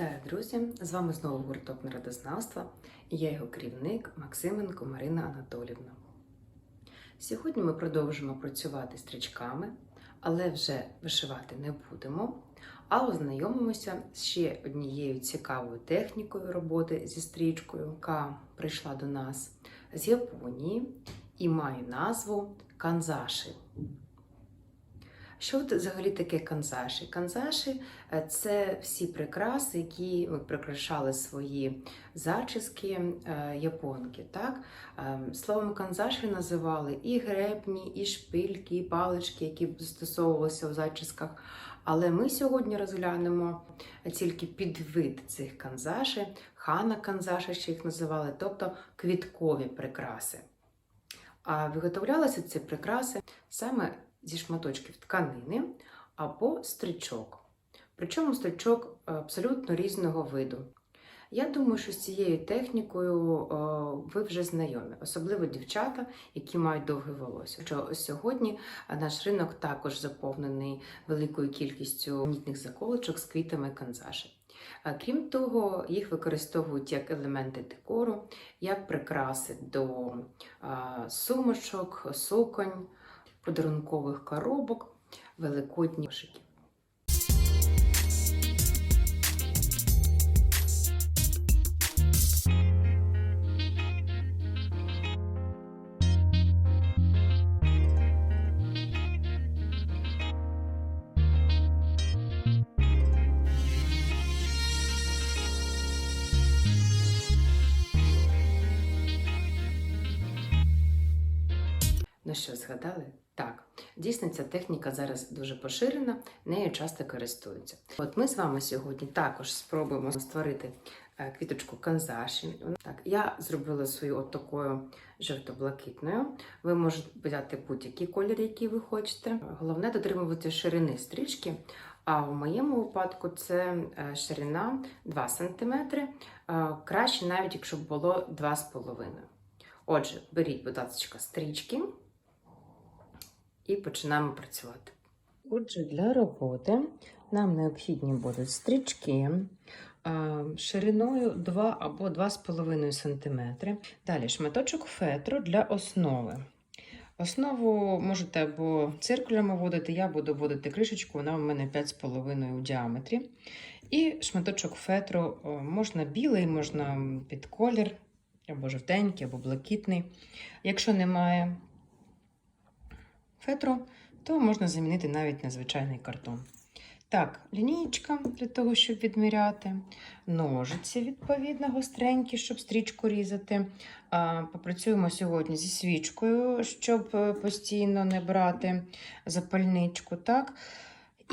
Вітаю, друзі! З вами знову гурток народознавства і я його керівник Максименко Марина Анатолівна. Сьогодні ми продовжимо працювати стрічками, але вже вишивати не будемо, а ознайомимося з ще однією цікавою технікою роботи зі стрічкою, яка прийшла до нас з Японії і має назву канзаши. Що взагалі таке канзаші? Канзаші е, це всі прикраси, які прикрашали свої зачіски е, японки. Так? Е, Словом канзаші називали і гребні, і шпильки, і палички, які застосовувалися в зачісках. Але ми сьогодні розглянемо тільки підвид цих канзаші, хана канзаші, ще їх називали, тобто квіткові прикраси. А виготовлялися ці прикраси саме зі шматочків тканини або стрічок. Причому стрічок абсолютно різного виду. Я думаю, що з цією технікою ви вже знайомі, особливо дівчата, які мають довге волосся. Що сьогодні наш ринок також заповнений великою кількістю нітних заколочок з квітами канзаші. Крім того, їх використовують як елементи декору, як прикраси до сумочок, суконь, подарункових коробок, великодні кошики. Ну що, згадали? Так, дійсно, ця техніка зараз дуже поширена, нею часто користуються. От ми з вами сьогодні також спробуємо створити е, квіточку канзаші. Так, я зробила свою от такою жовто-блакитною. Ви можете взяти будь-який колір, який ви хочете. Головне дотримувати ширини стрічки. А в моєму випадку це е, ширина 2 см. Е, Краще навіть, якщо б було 2,5 Отже, беріть, будь ласка, стрічки і починаємо працювати. Отже, для роботи нам необхідні будуть стрічки шириною 2 або 2,5 см. Далі шматочок фетру для основи. Основу можете або циркулем вводити, я буду вводити кришечку, вона у мене 5,5 у діаметрі. І шматочок фетру можна білий, можна під колір, або жовтенький, або блакитний. Якщо немає фетру, то можна замінити навіть на звичайний картон. Так, лінійка для того, щоб відміряти, ножиці, відповідно, гостренькі, щоб стрічку різати. Попрацюємо сьогодні зі свічкою, щоб е, постійно не брати запальничку. так.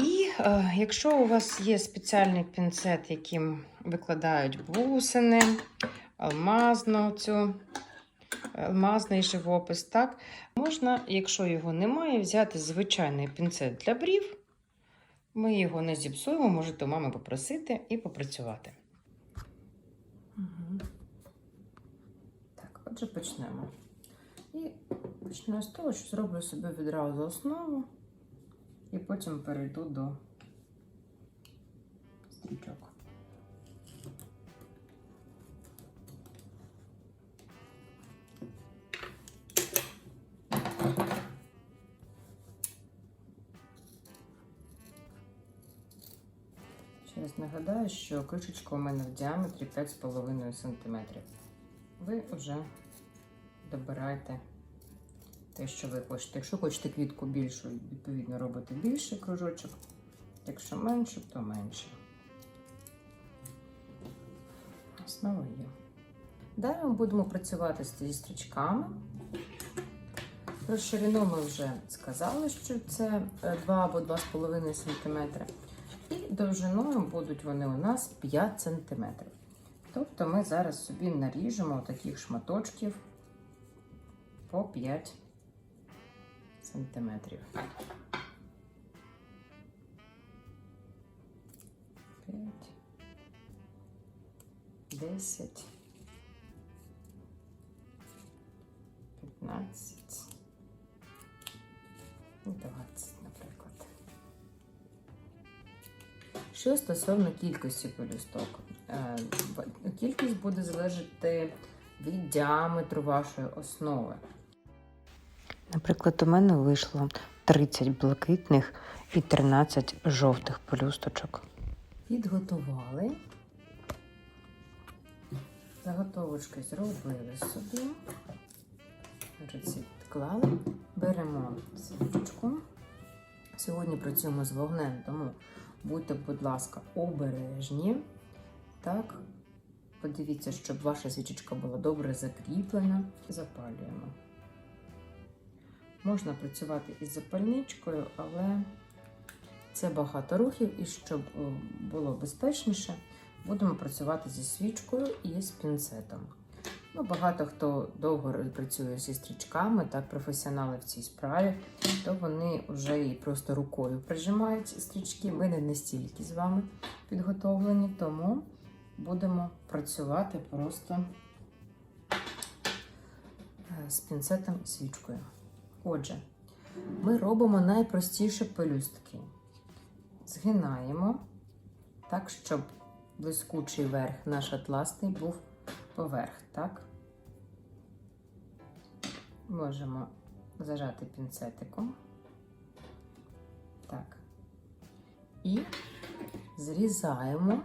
І е, якщо у вас є спеціальний пінцет, яким викладають бусини, алмазну цю алмазний живопис, так? Можна, якщо його немає, взяти звичайний пінцет для брів. Ми його не зіпсуємо, можете у мами попросити і попрацювати. Угу. Так, отже, почнемо. І почну з того, що зроблю собі відразу основу, і потім перейду до стрічок. Нагадаю, що кришечка у мене в діаметрі 5,5 см. Ви вже добираєте те, що ви хочете. Якщо хочете квітку більшу, відповідно робите більший кружочок. Якщо менше, то менше. Основа є. Далі ми будемо працювати зі стрічками. Про ширину ми вже сказали, що це 2 або 2,5 см. Довжиною будуть вони у нас 5 см. Тобто ми зараз собі наріжемо таких шматочків по 5 см. П'ять, десять, п'ятнадцять двадцять, наприклад. Що стосовно кількості пелюсток, Е, кількість буде залежати від діаметру вашої основи. Наприклад, у мене вийшло 30 блакитних і 13 жовтих пелюсточок. Підготували. Заготовочки зробили собі. Відклали. Беремо свічку. Сьогодні працюємо з вогнем, тому будьте, будь ласка, обережні. Так, подивіться, щоб ваша свічечка була добре закріплена. Запалюємо. Можна працювати із запальничкою, але це багато рухів, і щоб було безпечніше, будемо працювати зі свічкою і з пінцетом. Ну, багато хто довго працює зі стрічками, так, професіонали в цій справі, то вони вже і просто рукою прижимають стрічки. Ми не настільки з вами підготовлені, тому будемо працювати просто е, з пінцетом і свічкою. Отже, ми робимо найпростіші пелюстки. Згинаємо так, щоб блискучий верх наш атласний був поверх, так? Можемо зажати пінцетиком. Так. І зрізаємо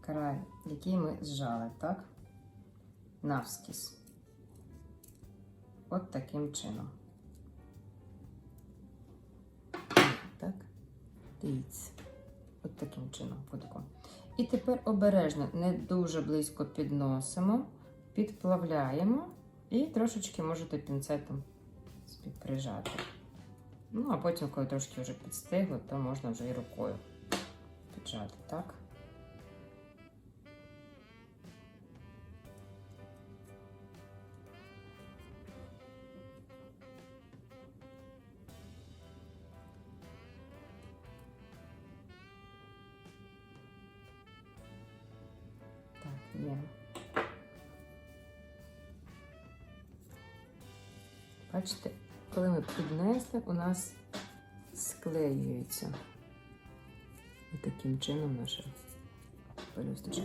край, який ми зжали, так? Навскіз. От таким чином. Так. Дивіться. От таким чином кутиком. І тепер обережно, не дуже близько підносимо, підплавляємо і трошечки можете пінцетом прижати. Ну, а потім, коли трошки вже підстигло, то можна вже і рукою піджати? Так, Бачите, коли ми піднесли, у нас склеюється таким чином наша пелюсточка.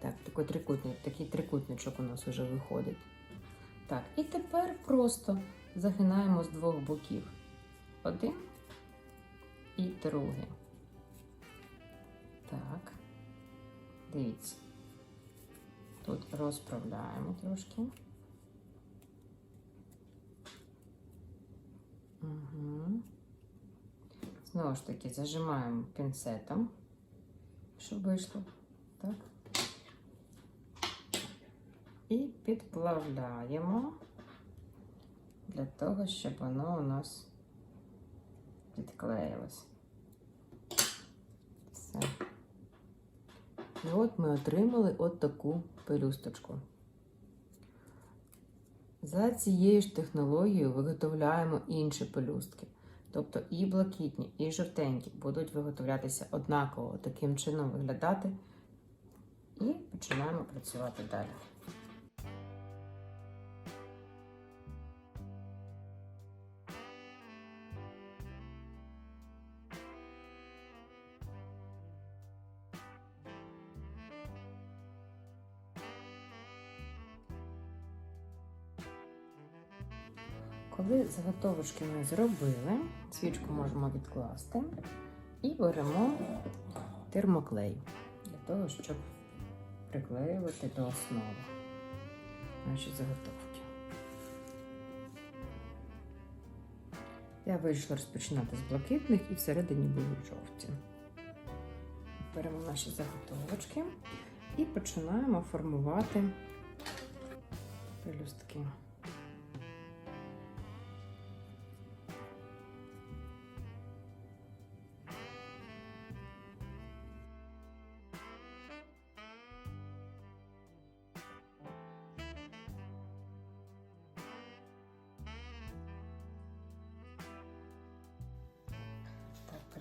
Так, такий трикутник, такий трикутничок у нас вже виходить. Так, і тепер просто загинаємо з двох боків. Один і другий. Так. Дивіться. Тут розправляємо трошки. Угу. Знову ж таки зажимаємо пінцетом, щоб вийшло. Так. І підплавляємо для того, щоб воно у нас підклеїлось. Все. І от ми отримали от таку пелюсточку. За цією ж технологією виготовляємо інші пелюстки. Тобто і блакитні, і жовтенькі будуть виготовлятися однаково, таким чином виглядати. І починаємо працювати далі. Коли заготовочки ми зробили, свічку можемо відкласти і беремо термоклей для того, щоб приклеювати до основи наші заготовки. Я вирішила розпочинати з блакитних і всередині були жовті. Беремо наші заготовочки і починаємо формувати пелюстки.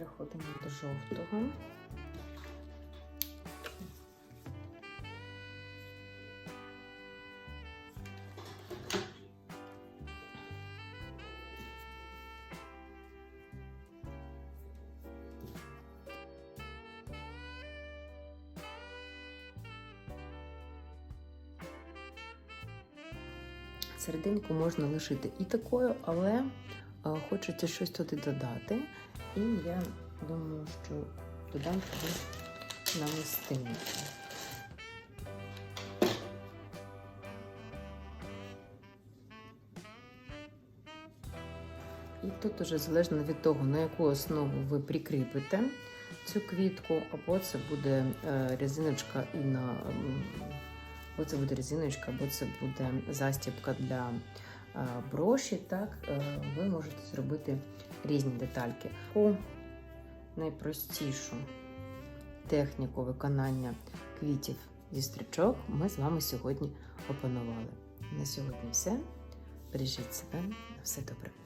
переходимо до жовтого. Серединку можна лишити і такою, але е, хочеться щось туди додати. І я думаю, що додам туди намистинку. І тут уже залежно від того, на яку основу ви прикріпите цю квітку, або це буде е, резиночка і на або це буде резиночка, або це буде застібка для броші. Так, е, ви можете зробити різні детальки. У найпростішу техніку виконання квітів зі стрічок ми з вами сьогодні опанували. На сьогодні все. Бережіть себе, на все добре.